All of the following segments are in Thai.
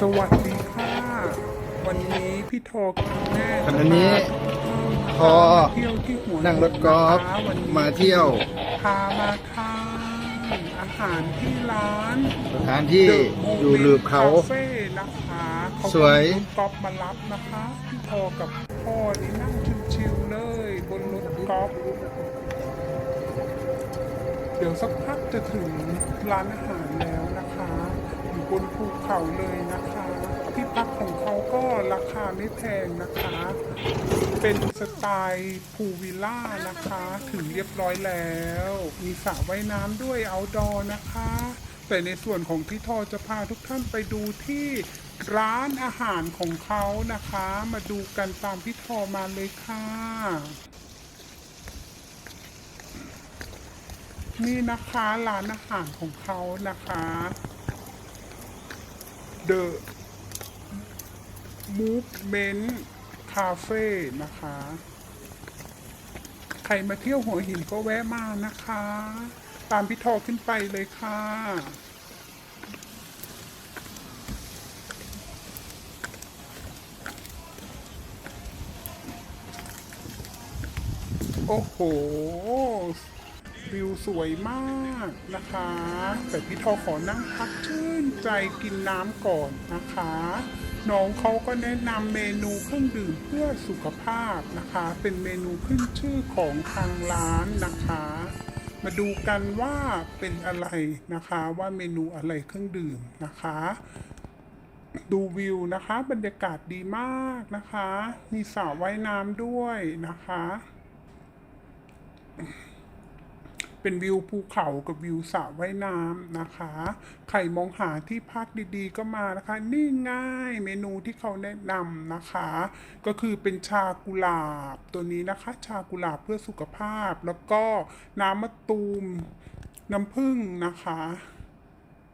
สวัสดีค่ะ วันนี้พี่โทกับคุณแม่วันนี้ พอเที่ยวที่หัวนั่งรถกอล์ฟนะคะวันนี้มาเที่ยวพามาทานอาหารที่ร้านสถานที่อยู่หลืบเขาคาเฟ่นะคะเขาสวยก็มีรถกอล์ฟมารับนะคะพี่โทกับพ่อนี่นั่งชิวๆเลย บนรถกอล์ฟ เดี๋ยวสักพักจะถึงร้านอาหารแล้วนะคะอยู่บนภูเขาเลยนะคะ ที่พักของเขาก็ราคาไม่แพงนะคะ เป็นสไตล์พูวิลล่านะคะ ถึงเรียบร้อยแล้ว มีสระว่ายน้ำด้วยเอาดอนะคะ แต่ในส่วนของพี่ทอจะพาทุกท่านไปดูที่ร้านอาหารของเขานะคะ มาดูกันตามพี่ทอมาเลยค่ะ นี่นะคะร้านอาหารของเขานะคะ The Movement Cafe นะคะ ใครมาเที่ยวหัวหินก็แวะมานะคะ ตามพี่ทอขึ้นไปเลยค่ะโอ้โห วิวสวยมากนะคะ แต่พี่ทอขอนั่งพักชื่นใจกินน้ำก่อนนะคะ น้องเขาก็แนะนำเมนูเครื่องดื่มเพื่อสุขภาพนะคะ เป็นเมนูขึ้นชื่อของทางร้านนะคะ มาดูกันว่าเป็นอะไรนะคะว่าเมนูอะไรเครื่องดื่มนะคะ ดูวิวนะคะ บรรยากาศดีมากนะคะ มีสระว่ายน้ำด้วยนะคะ เป็นวิวภูเขากับวิวสระว่ายน้ำนะคะ ใครมองหาที่พักดีๆก็มานะคะ นี่ง่ายเมนูที่เขาแนะนำนะคะ ก็คือเป็นชากุหลาบตัวนี้นะคะ ชากุหลาบเพื่อสุขภาพ แล้วก็น้ำมะตูมน้ำผึ้งนะคะ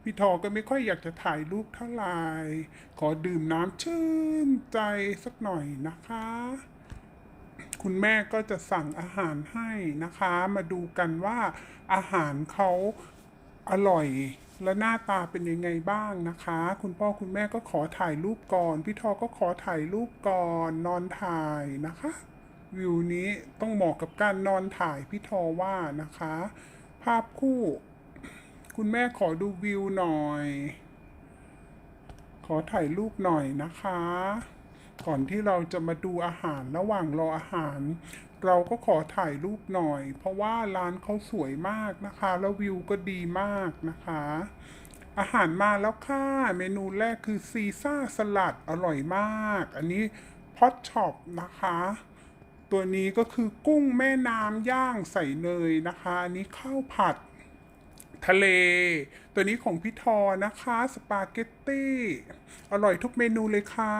พี่ทอก็ไม่ค่อยอยากจะถ่ายรูปเท่าไหร่ ขอดื่มน้ำชื่นใจสักหน่อยนะคะ คุณแม่ก็จะสั่งอาหารให้นะคะ มาดูกันว่าอาหารเขาอร่อยและหน้าตาเป็นยังไงบ้างนะคะ คุณพ่อคุณแม่ก็ขอถ่ายรูปก่อน พี่ทอก็ขอถ่ายรูปก่อนนอนถ่ายนะคะ วิวนี้ต้องเหมาะกับการนอนถ่ายพี่ทอว่านะคะ ภาพคู่ คุณแม่ขอดูวิวหน่อย ขอถ่ายรูปหน่อยนะคะ ก่อนที่เราจะมาดูอาหารระหว่างรออาหาร เราก็ขอถ่ายรูปหน่อย เพราะว่าร้านเขาสวยมากนะคะ แล้ววิวก็ดีมากนะคะ อาหารมาแล้วค่ะ เมนูแรกคือซีซ่าสลัดอร่อยมาก อันนี้พอตช็อปนะคะ ตัวนี้ก็คือกุ้งแม่น้ำย่างใส่เนยนะคะ อันนี้ข้าวผัดทะเล ตัวนี้ของพี่ทอนะคะ สปาเกตตี้ อร่อยทุกเมนูเลยค่ะ